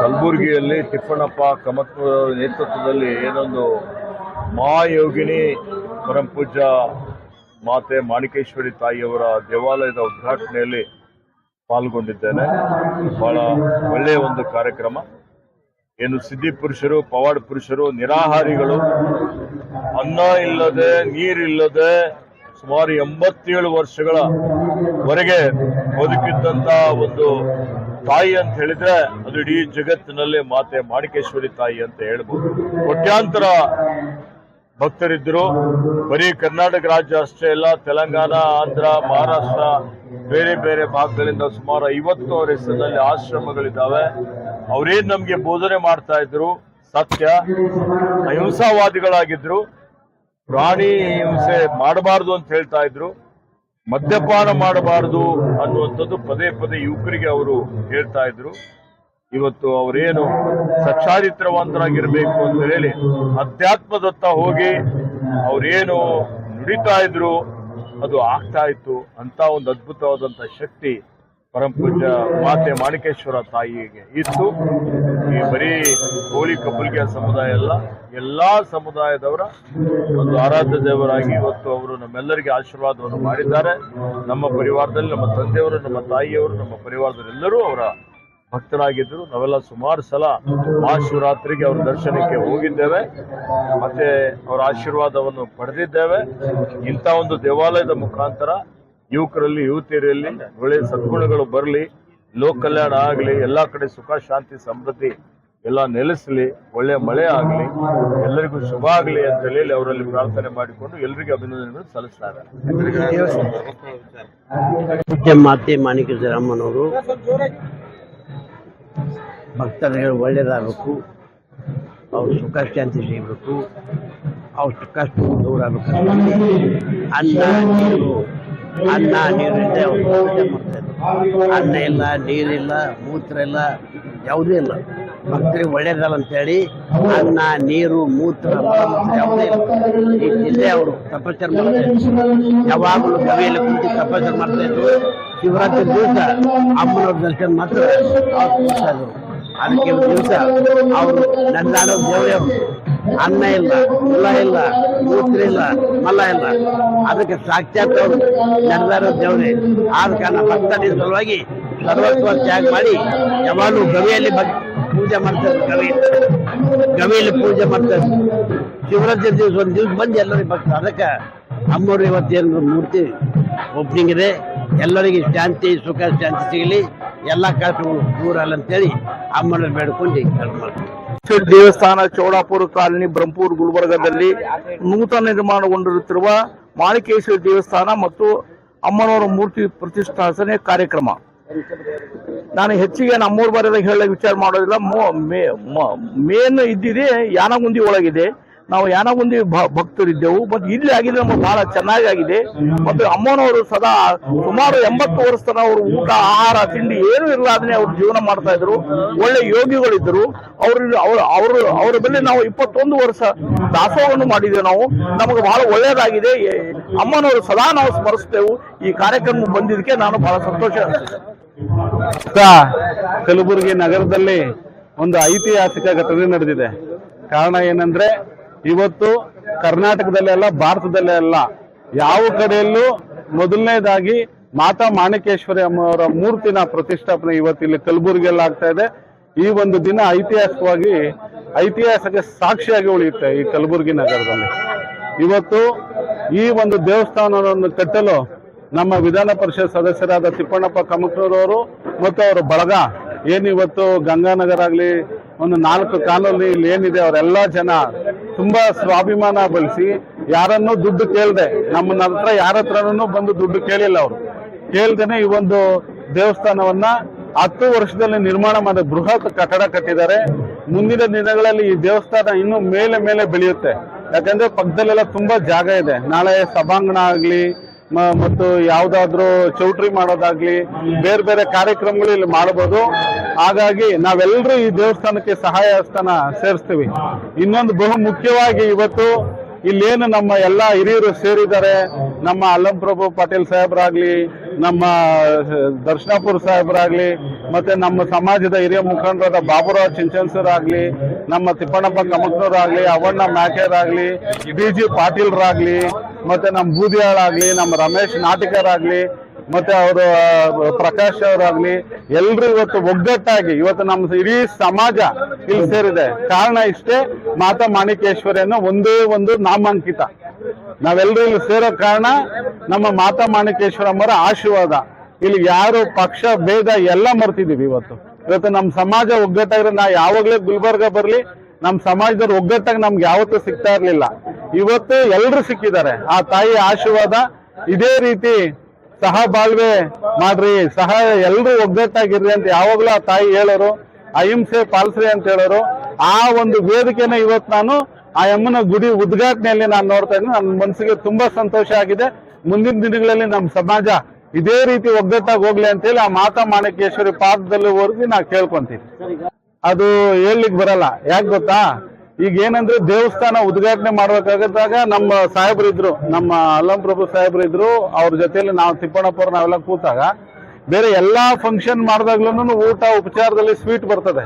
ಕಲಬುರಗಿಯಲ್ಲಿ ತಿಪ್ಪಣ್ಣಪ್ಪ ಕಮತ್ವ ನೇತೃತ್ವದಲ್ಲಿ ಏನೊಂದು ಮಹಾಯೋಗಿನಿ ಪರಂ ಪೂಜ್ಯ ಮಾತೆ ಮಾಣಿಕೇಶ್ವರಿ ತಾಯಿಯವರ ದೇವಾಲಯದ ಉದ್ಘಾಟನೆಯಲ್ಲಿ ಪಾಲ್ಗೊಂಡಿದ್ದೇನೆ. ಬಹಳ ಒಳ್ಳೆಯ ಒಂದು ಕಾರ್ಯಕ್ರಮ. ಏನು ಸಿದ್ಧಿ ಪುರುಷರು, ಪವಾಡ ಪುರುಷರು, ನಿರಾಹಾರಿಗಳು, ಅನ್ನ ಇಲ್ಲದೆ, ನೀರಿಲ್ಲದೆ ಸುಮಾರು ಎಂಬತ್ತೇಳು ವರ್ಷಗಳ ವರೆಗೆ ಬದುಕಿದ್ದಂತ ಒಂದು ತಾಯಿ ಅಂತ ಹೇಳಿದ್ರೆ ಅದು ಇಡೀ ಜಗತ್ತಿನಲ್ಲೇ ಮಾತೆ ಮಾಣಿಕೇಶ್ವರಿ ತಾಯಿ ಅಂತ ಹೇಳ್ಬೋದು. ಕೋಟ್ಯಾಂತರ ಭಕ್ತರಿದ್ದರು. ಬರೀ ಕರ್ನಾಟಕ ರಾಜ್ಯ ಅಷ್ಟೇ ಅಲ್ಲ, ತೆಲಂಗಾಣ, ಆಂಧ್ರ, ಮಹಾರಾಷ್ಟ್ರ, ಬೇರೆ ಬೇರೆ ಭಾಗಗಳಿಂದ ಸುಮಾರು ಐವತ್ತು ಅವರ ಹೆಸರಿನಲ್ಲಿ ಆಶ್ರಮಗಳಿದ್ದಾವೆ. ಅವರೇನ್ ನಮಗೆ ಬೋಧನೆ ಮಾಡ್ತಾ ಇದ್ರು, ಸತ್ಯ, ಅಹಿಂಸಾವಾದಿಗಳಾಗಿದ್ರು, ಪ್ರಾಣಿ ಹಿಂಸೆ ಮಾಡಬಾರದು ಅಂತ ಹೇಳ್ತಾ ಇದ್ರು, ಮದ್ಯಪಾನ ಮಾಡಬಾರದು ಅನ್ನುವಂಥದ್ದು ಪದೇ ಪದೇ ಯುವಕರಿಗೆ ಅವರು ಹೇಳ್ತಾ ಇದ್ರು. ಇವತ್ತು ಅವರೇನು ಸಚ್ಚಾರಿತ್ರವಂತರಾಗಿರ್ಬೇಕು ಅಂತ ಹೇಳಿ ಅಧ್ಯಾತ್ಮದತ್ತ ಹೋಗಿ ಅವರೇನು ನುಡಿತಾ ಇದ್ರು, ಅದು ಆಗ್ತಾ ಇತ್ತು ಅಂತ ಒಂದು ಅದ್ಭುತವಾದಂತ ಶಕ್ತಿ ಪರಂ ಪೂಜ್ಯ ಮಾತೆ ಮಾಣಿಕೇಶ್ವರ ತಾಯಿಗೆ ಇತ್ತು. ಈ ಬರೀ ಕೋಳಿ ಕಬ್ಬುಲ್ಗೆ ಸಮುದಾಯ ಅಲ್ಲ, ಎಲ್ಲಾ ಸಮುದಾಯದವರ ಒಂದು ಆರಾಧ್ಯ ದೇವರಾಗಿ ಇವತ್ತು ಅವರು ನಮ್ಮೆಲ್ಲರಿಗೆ ಆಶೀರ್ವಾದವನ್ನು ಮಾಡಿದ್ದಾರೆ. ನಮ್ಮ ಪರಿವಾರದಲ್ಲಿ ನಮ್ಮ ತಂದೆಯವರು, ನಮ್ಮ ತಾಯಿಯವರು, ನಮ್ಮ ಪರಿವಾರದವರೆಲ್ಲರೂ ಅವರ ಭಕ್ತರಾಗಿದ್ದರು. ನಾವೆಲ್ಲ ಸುಮಾರು ಸಲ ಮಹಾಶಿವರಾತ್ರಿಗೆ ಅವರ ದರ್ಶನಕ್ಕೆ ಹೋಗಿದ್ದೇವೆ. ಮತ್ತೆ ಅವರ ಆಶೀರ್ವಾದವನ್ನು ಪಡೆದಿದ್ದೇವೆ. ಇಂಥ ಒಂದು ದೇವಾಲಯದ ಮುಖಾಂತರ ಯುವಕರಲ್ಲಿ, ಯುವತಿಯರಲ್ಲಿ ಒಳ್ಳೆಯ ಸದ್ಗುಣಗಳು ಬರಲಿ ಲೋಕ ಕಲ್ಯಾಣ ಆಗಲಿ, ಎಲ್ಲಾ ಕಡೆ ಸುಖ, ಶಾಂತಿ, ಸಮೃದ್ಧಿ ಎಲ್ಲ ನೆಲೆಸಲಿ, ಒಳ್ಳೆ ಮಳೆ ಆಗಲಿ, ಎಲ್ಲರಿಗೂ ಶುಭ ಆಗಲಿ ಅಂತ ಹೇಳಿ ಅವರಲ್ಲಿ ಪ್ರಾರ್ಥನೆ ಮಾಡಿಕೊಂಡು ಎಲ್ಲರಿಗೂ ಅಭಿನಂದನೆಗಳು ಸಲ್ಲಿಸ್ತಾರೆ. ಮಾತೆ ಮಾಣಿಕ ಅಮ್ಮನವರು ಭಕ್ತರಿಗೆ ಒಳ್ಳೇದಾಗಬೇಕು ಅವ್ರು ಸುಖ, ಶಾಂತಿ ಸಿಗಬೇಕು, ಅವ್ರ ಕಷ್ಟ ದೂರ ಆಗಬೇಕು. ಅನ್ನ ಅನ್ನ ನೀರಿಲ್ಲದೆ ಅವ್ರು ಪೂಜೆ ಮಾಡ್ತಾಯಿದ್ರು ಅನ್ನ ಇಲ್ಲ ನೀರಿಲ್ಲ ಮೂತ್ರ ಇಲ್ಲ, ಯಾವುದೂ ಇಲ್ಲ. ಭಕ್ತರಿಗೆ ಒಳ್ಳೇದಲ್ಲ ಅಂತೇಳಿ ಅನ್ನ, ನೀರು, ಮೂತ್ರ ಯಾವುದೇ ಇಲ್ಲ. ಈ ಅವರು ತಪಸ್ಸರ್ ಮಾಡ್ತಾಯಿದ್ರು ಯಾವಾಗಲೂ ಕವಿಯಲ್ಲಿ ಕುಂತು ತಪಸ್ಸರ್ ಮಾಡ್ತಾಯಿದ್ರು ಶಿವರಾತ್ರಿ ದಿವಸ ಅಮ್ಮನವ್ರ ದರ್ಶನ ಮಾತ್ರ ಅವ್ರು ಅದಕ್ಕೆ ದಿವಸ ಅವರು ನನ್ನ ದೇವರೇ ಅನ್ನ ಇಲ್ಲ ಕುಲ ಇಲ್ಲ, ಮೂತ್ರ ಇಲ್ಲ ಮಲ್ಲ ಇಲ್ಲ. ಅದಕ್ಕೆ ಸಾಕ್ಷಾತ್ ಅವರು ನಡೆದಾಡೋ ದೇವರೇ. ಆದ ಕಾರಣ ಭಕ್ತನ ಸಲುವಾಗಿ ಸರ್ವಸ್ವ ತ್ಯಾಗ ಮಾಡಿ ಯಾವಾಗಲೂ ಗವಿಯಲ್ಲಿ ಪೂಜೆ ಮಾಡ್ತಾರೆ ಗವಿ. ಗವಿಯಲ್ಲಿ ಪೂಜೆ ಮಾಡ್ತಾರೆ. ಶಿವರಾತ್ರಿ ದಿವಸ ಒಂದು ದಿವಸ ಬಂದು ಎಲ್ಲರಿಗೆ ಭಕ್ತ ಅದಕ್ಕೆ ಅಮ್ಮವ್ರು ಇವತ್ತೇನು ಮೂರ್ತಿ ಓಪನಿಂಗ್ ಇದೆ. ಎಲ್ಲರಿಗೆ ಶಾಂತಿ, ಸುಖ, ಶಾಂತಿ ಸಿಗಲಿ. ಎಲ್ಲ ಕಷ್ಟಗಳು ದೂರ ಅಲ್ಲ ಅಂತೇಳಿ ಅಮ್ಮನ ಬೇಡ್ಕೊಂಡು ಕೆಲಸ ಮಾಡ್ತೀವಿ ದೇವಸ್ಥಾನ ಚೌಡಾಪುರ ಕಾಲನಿ ಬ್ರಹ್ಮಪುರ್ ಗುಲ್ಬರ್ಗದಲ್ಲಿ ನೂತನ ನಿರ್ಮಾಣಗೊಂಡಿರುತ್ತಿರುವ ಮಾಣಿಕೇಶ್ವರಿ ದೇವಸ್ಥಾನ ಮತ್ತು ಅಮ್ಮನವರ ಮೂರ್ತಿ ಪ್ರತಿಷ್ಠಾಪನೆ ಕಾರ್ಯಕ್ರಮ. ನಾನು ಹೆಚ್ಚಿಗೆ ನಮ್ಮೂರು ಬಾರ್ಯದಾಗ ಹೇಳ ವಿಚಾರ ಮಾಡೋದಿಲ್ಲ. ಮೇನ್ ಇದ್ದಿದೆ, ಯಾನಗುಂದಿ ಒಳಗಿದೆ. ನಾವು ಯಾನಗುಂದಿ ಭಕ್ತರಿದ್ದೆವು ಮತ್ತು ಇಲ್ಲಿ ಆಗಿದೆ ನಮಗೆ ಬಹಳ ಚೆನ್ನಾಗಿ ಆಗಿದೆ. ಮತ್ತು ಅಮ್ಮನವರು ಸದಾ ಸುಮಾರು ಎಂಬತ್ತು ವರ್ಷ ತನಕ ಅವರು ಊಟ, ಆಹಾರ, ತಿಂಡಿ ಏನು ಇರಲಾರ್ದೇ ಅವ್ರು ಜೀವನ ಮಾಡ್ತಾ ಇದ್ರು. ಒಳ್ಳೆ ಯೋಗಿಗಳಿದ್ದರು ಅವರು ಅವರು ಅವರು, ಅವರ ಮೇಲೆ ನಾವು ಇಪ್ಪತ್ತೊಂದು ವರ್ಷ ದಾಸೋಹವನ್ನು ಮಾಡಿದ್ದೇವೆ ನಾವು. ನಮಗೆ ಬಹಳ ಒಳ್ಳೆಯದಾಗಿದೆ. ಅಮ್ಮನವರು ಸದಾ ನಾವು ಸ್ಮರಿಸ್ತೇವೆ. ಈ ಕಾರ್ಯಕ್ರಮ ಬಂದಿದ್ದಕ್ಕೆ ನಾನು ಬಹಳ ಸಂತೋಷ. ಕಲಬುರಗಿ ನಗರದಲ್ಲಿ ಒಂದು ಐತಿಹಾಸಿಕ ಘಟನೆ ನಡೆದಿದೆ. ಕಾರಣ ಏನಂದ್ರೆ ಇವತ್ತು ಕರ್ನಾಟಕದಲ್ಲೇ ಅಲ್ಲ ಭಾರತದಲ್ಲೇ ಅಲ್ಲ ಯಾವ ಕಡೆಯಲ್ಲೂ ಮೊದಲನೇದಾಗಿ ಮಾತಾ ಮಾಣಿಕೇಶ್ವರಿ ಅಮ್ಮವರ ಮೂರ್ತಿನ ಪ್ರತಿಷ್ಠಾಪನೆ ಇವತ್ತು ಇಲ್ಲಿ ಕಲಬುರಗಿಯಲ್ಲಿ ಆಗ್ತಾ ಇದೆ. ಈ ಒಂದು ದಿನ ಐತಿಹಾಸಿಕವಾಗಿ, ಐತಿಹಾಸಿಕ ಸಾಕ್ಷಿಯಾಗಿ ಉಳಿಯುತ್ತೆ ಈ ಕಲಬುರಗಿ ನಗರದಲ್ಲಿ. ಇವತ್ತು ಈ ಒಂದು ದೇವಸ್ಥಾನವನ್ನು ಕಟ್ಟಲು ನಮ್ಮ ವಿಧಾನ ಪರಿಷತ್ ಸದಸ್ಯರಾದ ತಿಪ್ಪಣ್ಣಪ್ಪ ಕಮಕ್ನೂರವರು ಮತ್ತು ಅವರ ಬಳಗ. ಏನು ಇವತ್ತು ಗಂಗಾನಗರ ಆಗಲಿ ಒಂದು ನಾಲ್ಕು ಕಾಲಲ್ಲಿ ಇಲ್ಲಿ ಏನಿದೆ, ಅವರೆಲ್ಲ ಜನ ತುಂಬಾ ಸ್ವಾಭಿಮಾನ ಬಳಸಿ, ಯಾರನ್ನೂ ದುಡ್ಡು ಕೇಳದೆ, ನಮ್ಮ ಹತ್ರ ಯಾರ ಹತ್ರನೂ ಬಂದು ದುಡ್ಡು ಕೇಳಿಲ್ಲ ಅವರು. ಕೇಳ್ದೇನೆ ಈ ಒಂದು ದೇವಸ್ಥಾನವನ್ನ ಹತ್ತು ವರ್ಷದಲ್ಲಿ ನಿರ್ಮಾಣ ಮಾಡಿದ ಬೃಹತ್ ಕಟ್ಟಡ ಕಟ್ಟಿದ್ದಾರೆ. ಮುಂದಿನ ದಿನಗಳಲ್ಲಿ ಈ ದೇವಸ್ಥಾನ ಇನ್ನೂ ಮೇಲೆ ಮೇಲೆ ಬೆಳೆಯುತ್ತೆ. ಯಾಕಂದ್ರೆ ಪಕ್ಕದಲ್ಲೆಲ್ಲ ತುಂಬಾ ಜಾಗ ಇದೆ. ನಾಳೆ ಸಭಾಂಗಣ ಆಗ್ಲಿ ಮತ್ತು ಯಾವ್ದಾದ್ರು ಚೌಟ್ರಿ ಮಾಡೋದಾಗ್ಲಿ, ಬೇರೆ ಬೇರೆ ಕಾರ್ಯಕ್ರಮಗಳು ಇಲ್ಲಿ ಮಾಡಬಹುದು ಹಾಗಾಗಿ ನಾವೆಲ್ಲರೂ ಈ ದೇವಸ್ಥಾನಕ್ಕೆ ಸಹಾಯ ಹಸ್ತನ ಸೇರಿಸ್ತೀವಿ. ಇನ್ನೊಂದು ಬಹು ಮುಖ್ಯವಾಗಿ ಇವತ್ತು ಇಲ್ಲೇನು ನಮ್ಮ ಎಲ್ಲ ಹಿರಿಯರು ಸೇರಿದ್ದಾರೆ. ನಮ್ಮ ಅಲ್ಲಂ ಪ್ರಭು ಪಾಟೀಲ್ ಸಾಹೇಬ್ರಾಗ್ಲಿ, ನಮ್ಮ ದರ್ಶನಾಪುರ ಸಾಹೇಬ್ರಾಗ್ಲಿ, ಮತ್ತೆ ನಮ್ಮ ಸಮಾಜದ ಹಿರಿಯ ಮುಖಂಡರಾದ ಬಾಬುರಾವ್ ಚಿಂಚನ್ಸರ್ ಆಗ್ಲಿ ನಮ್ಮ ತಿಪ್ಪಣ್ಣಪ್ಪ ಕಮಕ್ನೂರ್ ಆಗ್ಲಿ ಅವಣ್ಣ ಮ್ಯಾಕೇರ್ ಆಗ್ಲಿ ಬಿ ಜಿ ಪಾಟೀಲ್ರಾಗ್ಲಿ, ಮತ್ತೆ ನಮ್ಮ ಬೂದಿಯಾಳ್ ಆಗ್ಲಿ ನಮ್ಮ ರಮೇಶ್ ನಾಟಿಕರ್ ಆಗ್ಲಿ ಮತ್ತೆ ಅವರು ಪ್ರಕಾಶ್ ಅವರಾಗ್ಲಿ, ಎಲ್ರು ಇವತ್ತು ಒಗ್ಗಟ್ಟಾಗಿ ಇವತ್ತು ನಮ್ಮ ಇಡೀ ಸಮಾಜ ಇಲ್ಲಿ ಸೇರಿದೆ. ಕಾರಣ ಇಷ್ಟೇ, ಮಾತಾ ಮಾಣಿಕೇಶ್ವರಿ ಅನ್ನೋ ಒಂದೇ ಒಂದು ನಾಮಾಂಕಿತ. ನಾವೆಲ್ಲರೂ ಇಲ್ಲಿ ಸೇರೋ ಕಾರಣ ನಮ್ಮ ಮಾತಾ ಮಾಣಿಕೇಶ್ವರಮ್ಮರ ಆಶೀರ್ವಾದ. ಇಲ್ಲಿ ಯಾರು ಪಕ್ಷ, ಭೇದ ಎಲ್ಲ ಮರ್ತಿದೀವಿ ಇವತ್ತು. ಇವತ್ತು ನಮ್ಮ ಸಮಾಜ ಒಗ್ಗಟ್ಟಾಗಿರೋ, ನಾ ಯಾವಾಗಲೇ ಗುಲ್ಬರ್ಗ ಬರಲಿ, ನಮ್ಮ ಸಮಾಜದವ್ರು ಒಗ್ಗಟ್ಟಾಗಿ ನಮ್ಗೆ ಯಾವತ್ತೂ ಸಿಗ್ತಾ ಇರಲಿಲ್ಲ. ಇವತ್ತು ಎಲ್ಲರೂ ಸಿಕ್ಕಿದ್ದಾರೆ. ಆ ತಾಯಿ ಆಶೀರ್ವಾದ ಇದೇ ರೀತಿ ಸಹ ಬಾಳ್ವೆ ಮಾಡ್ರಿ, ಸಹ ಎಲ್ರು ಒಗ್ಗಟ್ಟಾಗಿರ್ರಿ ಅಂತ ಯಾವಾಗ್ಲೂ ಆ ತಾಯಿ ಹೇಳೋರು ಅಹಿಂಸೆ ಪಾಲಿಸ್ರಿ ಅಂತ ಹೇಳೋರು, ಆ ಒಂದು ವೇದಿಕೆನ ಇವತ್ತು ನಾನು ಆ ಅಮ್ಮನ ಗುಡಿ ಉದ್ಘಾಟನೆಯಲ್ಲಿ ನಾನು ನೋಡ್ತಾ ಇದ್ದೀನಿ. ನನ್ನ ಮನಸ್ಸಿಗೆ ತುಂಬಾ ಸಂತೋಷ ಆಗಿದೆ. ಮುಂದಿನ ದಿನಗಳಲ್ಲಿ ನಮ್ಮ ಸಮಾಜ ಇದೇ ರೀತಿ ಒಗ್ಗಟ್ಟಾಗಿ ಹೋಗ್ಲಿ ಅಂತೇಳಿ ಆ ಮಾತಾ ಮಾಣಿಕೇಶ್ವರಿ ಪಾದದಲ್ಲಿ ಹೊರಗಿ ನಾ ಕೇಳ್ಕೊಂತೀನಿ. ಅದು ಹೇಳಲಿಕ್ಕೆ ಬರಲ್ಲ. ಯಾಕೆ ಗೊತ್ತಾ? ಈಗ ಏನಂದ್ರೆ ದೇವಸ್ಥಾನ ಉದ್ಘಾಟನೆ ಮಾಡ್ಬೇಕಾಗದಾಗ ನಮ್ಮ ಸಾಹೇಬ್ರು ಇದ್ರು ನಮ್ಮ ಅಲ್ಲಂ ಪ್ರಭು ಸಾಹೇಬ್ರು ಇದ್ರು ಅವ್ರ ಜೊತೆಯಲ್ಲಿ ನಾವು ತಿಪ್ಪಣ್ಣಪ್ಪರು ನಾವೆಲ್ಲ ಕೂತಾಗ, ಬೇರೆ ಎಲ್ಲಾ ಫಂಕ್ಷನ್ ಮಾಡಿದಾಗ್ಲೂ ಊಟ, ಉಪಚಾರದಲ್ಲಿ ಸ್ವೀಟ್ ಬರ್ತದೆ.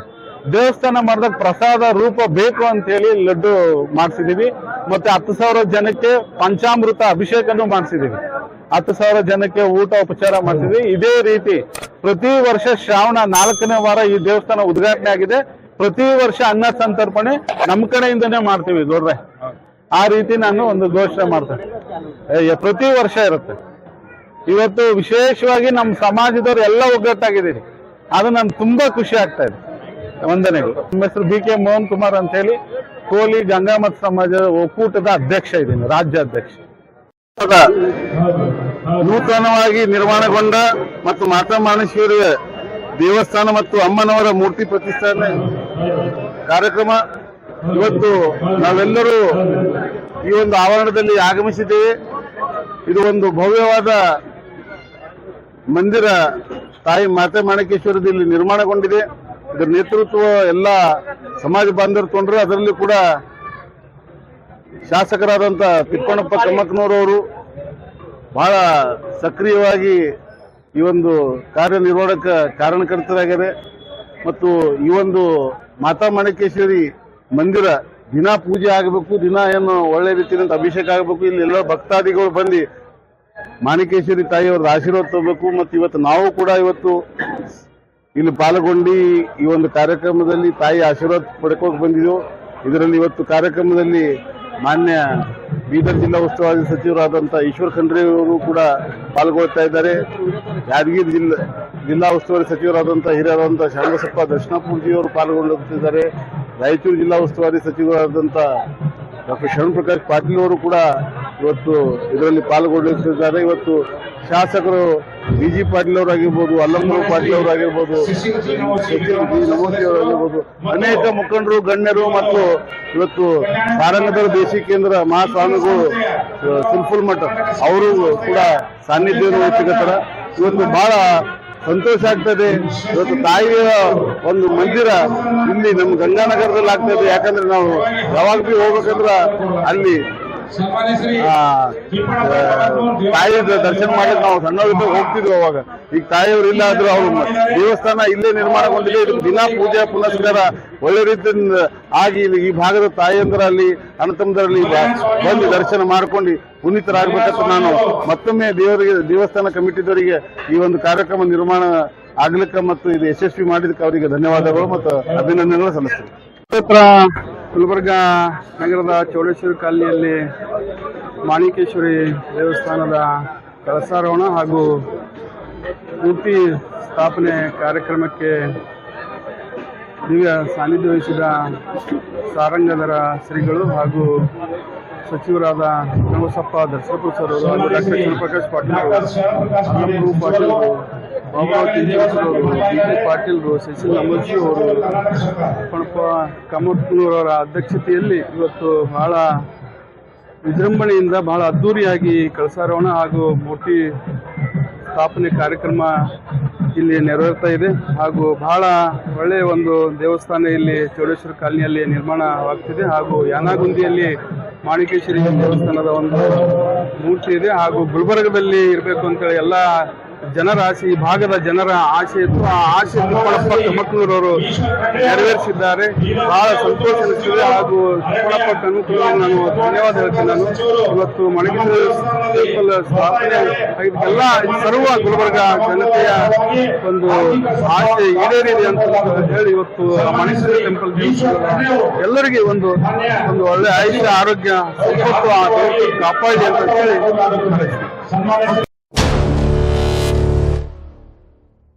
ದೇವಸ್ಥಾನ ಮಾಡಿದಾಗ ಪ್ರಸಾದ ರೂಪ ಬೇಕು ಅಂತ ಹೇಳಿ ಲಡ್ಡು ಮಾಡಿಸಿದೀವಿ. ಮತ್ತೆ ಹತ್ತು ಸಾವಿರ ಜನಕ್ಕೆ ಪಂಚಾಮೃತ ಅಭಿಷೇಕನೂ ಮಾಡಿಸಿದೀವಿ. ಹತ್ತು ಸಾವಿರ ಜನಕ್ಕೆ ಊಟ, ಉಪಚಾರ ಮಾಡಿಸಿದ್ವಿ. ಇದೇ ರೀತಿ ಪ್ರತಿ ವರ್ಷ ಶ್ರಾವಣ ನಾಲ್ಕನೇ ವಾರ ಈ ದೇವಸ್ಥಾನ ಉದ್ಘಾಟನೆ ಆಗಿದೆ. ಪ್ರತಿ ವರ್ಷ ಅನ್ನ ಸಂತರ್ಪಣೆ ನಮ್ಮ ಕಡೆಯಿಂದನೇ ಮಾಡ್ತೀವಿ ದೊಡ್ಡ ಆ ರೀತಿ ನಾನು ಒಂದು ಘೋಷಣೆ ಮಾಡ್ತೇನೆ. ಪ್ರತಿ ವರ್ಷ ಇರುತ್ತೆ. ಇವತ್ತು ವಿಶೇಷವಾಗಿ ನಮ್ಮ ಸಮಾಜದವ್ರು ಎಲ್ಲ ಒಗ್ಗಟ್ಟಾಗಿದ್ದೀರಿ. ಅದು ನಾನು ತುಂಬಾ ಖುಷಿ ಆಗ್ತಾ ಇದೆ. ವಂದನೆಗಳು. ನಮ್ಮ ಹೆಸರು ಬಿ ಕೆ ಮೋಹನ್ ಕುಮಾರ್ ಅಂತ ಹೇಳಿ ಕೋಲಿ ಗಂಗಾಮತ್ ಸಮಾಜದ ಒಕ್ಕೂಟದ ಅಧ್ಯಕ್ಷ ಇದ್ದೀನಿ, ರಾಜ್ಯ ಅಧ್ಯಕ್ಷ. ನೂತನವಾಗಿ ನಿರ್ಮಾಣಗೊಂಡ ಮತ್ತು ಮಾತಾ ಮಾಣೇಶ್ವರಿ ದೇವಸ್ಥಾನ ಮತ್ತು ಅಮ್ಮನವರ ಮೂರ್ತಿ ಪ್ರತಿಷ್ಠಾಪನೆ ಕಾರ್ಯಕ್ರಮ. ಇವತ್ತು ನಾವೆಲ್ಲರೂ ಈ ಒಂದು ಆವರಣದಲ್ಲಿ ಆಗಮಿಸಿದ್ದೇವೆ. ಇದು ಒಂದು ಭವ್ಯವಾದ ಮಂದಿರ ತಾಯಿ ಮಾತೆ ಮಾಣಿಕೇಶ್ವರದಲ್ಲಿ ನಿರ್ಮಾಣಗೊಂಡಿದೆ. ಇದರ ನೇತೃತ್ವ ಎಲ್ಲ ಸಮಾಜ ಬಾಂಧವರು ತೊಂದರೆ, ಅದರಲ್ಲಿ ಕೂಡ ಶಾಸಕರಾದಂಥ ತಿಪ್ಪಣ್ಣಪ್ಪ ಅವರು ಬಹಳ ಸಕ್ರಿಯವಾಗಿ ಈ ಒಂದು ಕಾರ್ಯನಿರ್ವಹಣಕ ಕಾರಣಕರ್ತರಾಗಿದ್ದಾರೆ. ಮತ್ತು ಈ ಒಂದು ಮಾತಾ ಮಾಣಿಕೇಶ್ವರಿ ಮಂದಿರ ದಿನ ಪೂಜೆ ಆಗಬೇಕು, ದಿನ ಏನು ಒಳ್ಳೆ ರೀತಿಯಿಂದ ಅಭಿಷೇಕ ಆಗಬೇಕು, ಇಲ್ಲಿ ಎಲ್ಲ ಭಕ್ತಾದಿಗಳು ಬಂದು ಮಾಣಿಕೇಶ್ವರಿ ತಾಯಿಯವ್ರದ್ದು ಆಶೀರ್ವಾದ ತಗೋಬೇಕು ಮತ್ತು ಇವತ್ತು ನಾವು ಕೂಡ ಇವತ್ತು ಇಲ್ಲಿ ಪಾಲ್ಗೊಂಡು ಈ ಒಂದು ಕಾರ್ಯಕ್ರಮದಲ್ಲಿ ತಾಯಿ ಆಶೀರ್ವಾದ ಪಡ್ಕೋಕೆ ಬಂದಿದ್ದೆವು. ಇದರಲ್ಲಿ ಇವತ್ತು ಕಾರ್ಯಕ್ರಮದಲ್ಲಿ ಮಾನ್ಯ ಬೀದರ್ ಜಿಲ್ಲಾ ಉಸ್ತುವಾರಿ ಸಚಿವರಾದಂಥ ಈಶ್ವರ್ ಖಂಡ್ರೆ ಅವರು ಕೂಡ ಪಾಲ್ಗೊಳ್ತಾ ಇದ್ದಾರೆ. ಯಾದಗಿರಿ ಜಿಲ್ಲಾ ಜಿಲ್ಲಾ ಉಸ್ತುವಾರಿ ಸಚಿವರಾದಂಥ ಹಿರಿಯರಾದಂಥ ಶಾಂಬಸಪ್ಪ ದರ್ಶನಾಪುರ್ಜಿಯವರು ಪಾಲ್ಗೊಳ್ಳುತ್ತಿದ್ದಾರೆ ರಾಯಚೂರು ಜಿಲ್ಲಾ ಉಸ್ತುವಾರಿ ಸಚಿವರಾದಂಥ ಡಾಕ್ಟರ್ ಶರಣ್ ಪ್ರಕಾಶ್ ಪಾಟೀಲ್ ಅವರು ಕೂಡ ಇವತ್ತು ಇದರಲ್ಲಿ ಪಾಲ್ಗೊಳ್ಳುತ್ತಿದ್ದಾರೆ ಇವತ್ತು ಶಾಸಕರು ಬಿ ಜಿ ಪಾಟೀಲ್ ಅವರಾಗಿರ್ಬೋದು ಅಲ್ಲಮ್ಮ ಪಾಟೀಲ್ ಅವರಾಗಿರ್ಬೋದು ನಮೋದಿ ಅವರಾಗಿರ್ಬೋದು ಅನೇಕ ಮುಖಂಡರು, ಗಣ್ಯರು ಮತ್ತು ಇವತ್ತು ಸಾರಂಗದರ ದೇಶಿ ಕೇಂದ್ರ ಮಹಾಸ್ವಾಮಿಗಳು ಸುಲ್ಫುಲ್ ಮಠ, ಅವರು ಕೂಡ ಸಾನ್ನಿಧ್ಯವನ್ನು ವಹಿಸಿಕತ್ತಾರ ಇವತ್ತು ಬಹಳ ಸಂತೋಷ ಆಗ್ತದೆ. ಇವತ್ತು ತಾಯಿಯ ಒಂದು ಮಂದಿರ ಇಲ್ಲಿ ನಮ್ಮ ಗಂಗಾನಗರದಲ್ಲಿ ಆಗ್ತದೆ. ಯಾಕಂದ್ರೆ ನಾವು ಯಾವಾಗ ಹೋಗ್ಬೇಕಂದ್ರ ಅಲ್ಲಿ ತಾಯಿ ದರ್ಶನ ಮಾಡಕ್ ನಾವು ಸಣ್ಣವರಿದ್ದಾಗ ಹೋಗ್ತಿದ್ವಿ ಅವಾಗ. ಈಗ ತಾಯಿಯವರು ಇಲ್ಲ ಆದ್ರೂ ಅವ್ರು ದೇವಸ್ಥಾನ ಇಲ್ಲೇ ನಿರ್ಮಾಣಗೊಂಡಿದೆ ಇದು ದಿನ ಪೂಜೆ ಪುನಸ್ಕಾರ ಒಳ್ಳೆ ರೀತಿಯಿಂದ ಆಗಿ ಈ ಭಾಗದ ತಾಯಿಯಂದರಲ್ಲಿ ಅಣ್ಣತಮ್ಮದರಲ್ಲಿ ಬಂದು ದರ್ಶನ ಮಾಡ್ಕೊಂಡು ಪುನೀತರಾಗಬೇಕಂತ ನಾನು ಮತ್ತೊಮ್ಮೆ ದೇವರಿಗೆ ದೇವಸ್ಥಾನ ಕಮಿಟಿದವರಿಗೆ ಈ ಒಂದು ಕಾರ್ಯಕ್ರಮ ನಿರ್ಮಾಣ ಆಗ್ಲಿಕ್ಕೆ ಮತ್ತು ಇದು ಯಶಸ್ವಿ ಮಾಡಿದಕ್ಕೆ ಅವರಿಗೆ ಧನ್ಯವಾದಗಳು ಮತ್ತು ಅಭಿನಂದನೆಗಳು ಸಲ್ಲಿಸ್ತೀನಿ. ಕ್ಷೇತ್ರ ಗುಲ್ಬರ್ಗ ನಗರದ ಚೌಡೇಶ್ವರಿ ಕಾಲನಿಯಲ್ಲಿ ಮಾಣಿಕೇಶ್ವರಿ ದೇವಸ್ಥಾನದ ಕಳಸಾರೋಹಣ ಹಾಗೂ ಮೂರ್ತಿ ಸ್ಥಾಪನೆ ಕಾರ್ಯಕ್ರಮಕ್ಕೆ ದಿವ್ಯ ಸಾನ್ನಿಧ್ಯ ವಹಿಸಿದ ಸಾರಂಗದರ ಶ್ರೀಗಳು ಹಾಗೂ ಸಚಿವರಾದ ನಂಗಸಪ್ಪ ದರ್ಶಪುರ ಸರ್ ಅವರು ಹಾಗೂ ಡಾಕ್ಟರ್ ಶಿವಪ್ರಕಾಶ್ ಪಾಟೀಲ್ ಅವರು ಪಾಟೀಲ್ ಅವರು ಅವರು ಬಿ ಕೆ ಅವರು ಶಶಿಲ್ ಅಂಬಜಿ ಅವರು ಪಣಪ ಕಮತ್ನೂರವರ ಅಧ್ಯಕ್ಷತೆಯಲ್ಲಿ ಇವತ್ತು ಬಹಳ ವಿಜೃಂಭಣೆಯಿಂದ ಬಹಳ ಅದ್ಧೂರಿಯಾಗಿ ಕಳಸಾರೋಹಣ ಹಾಗೂ ಮೂರ್ತಿ ಸ್ಥಾಪನೆ ಕಾರ್ಯಕ್ರಮ ಇಲ್ಲಿ ನೆರವೇರ್ತಾ ಇದೆ ಹಾಗೂ ಬಹಳ ಒಳ್ಳೆಯ ಒಂದು ದೇವಸ್ಥಾನ ಇಲ್ಲಿ ಚೌಡೇಶ್ವರ ಕಾಲನಿಯಲ್ಲಿ ನಿರ್ಮಾಣವಾಗ್ತಿದೆ ಹಾಗೂ ಯಾನಾಗುಂದಿಯಲ್ಲಿ ಮಾಣಿಕೇಶ್ವರಿ ದೇವಸ್ಥಾನದ ಒಂದು ಮೂರ್ತಿ ಇದೆ ಹಾಗೂ ಗುಲ್ಬರ್ಗದಲ್ಲಿ ಇರಬೇಕು ಅಂತೇಳಿ ಎಲ್ಲ ಜನರ ಆಸೆ ಈ ಭಾಗದ ಜನರ ಆಸೆ ಇತ್ತು. ಆ ಆಸೆ ತಿಪ್ಪಳಪ್ಪ ಕಮಕ್ನೂರವರು ನೆರವೇರಿಸಿದ್ದಾರೆ. ಬಹಳ ಸಂತೋಷ ಅನಿಸ್ತದೆ. ಹಾಗೂ ಕಮಕ್ನೂರಿಗೆ ನಾನು ಧನ್ಯವಾದ ಹೇಳ್ತೀನಿ ನಾನು. ಇವತ್ತು ಟೆಂಪಲ್ ಸ್ಥಾಪನೆ ಎಲ್ಲ ಸರ್ವ ಗುಲ್ಬರ್ಗ ಜನತೆಯ ಒಂದು ಆಸೆ ಈಡೇರಿದೆ ಅಂತ ಹೇಳಿ ಇವತ್ತು ಮಣಿಸಿದ ಟೆಂಪಲ್ ಎಲ್ಲರಿಗೆ ಒಂದು ಒಂದು ಒಳ್ಳೆ ಆಯುಷ್ಯ, ಆರೋಗ್ಯ ಸಂಪತ್ತು ಆ ಕಾಪಾಡಲಿ ಅಂತ ಹೇಳಿ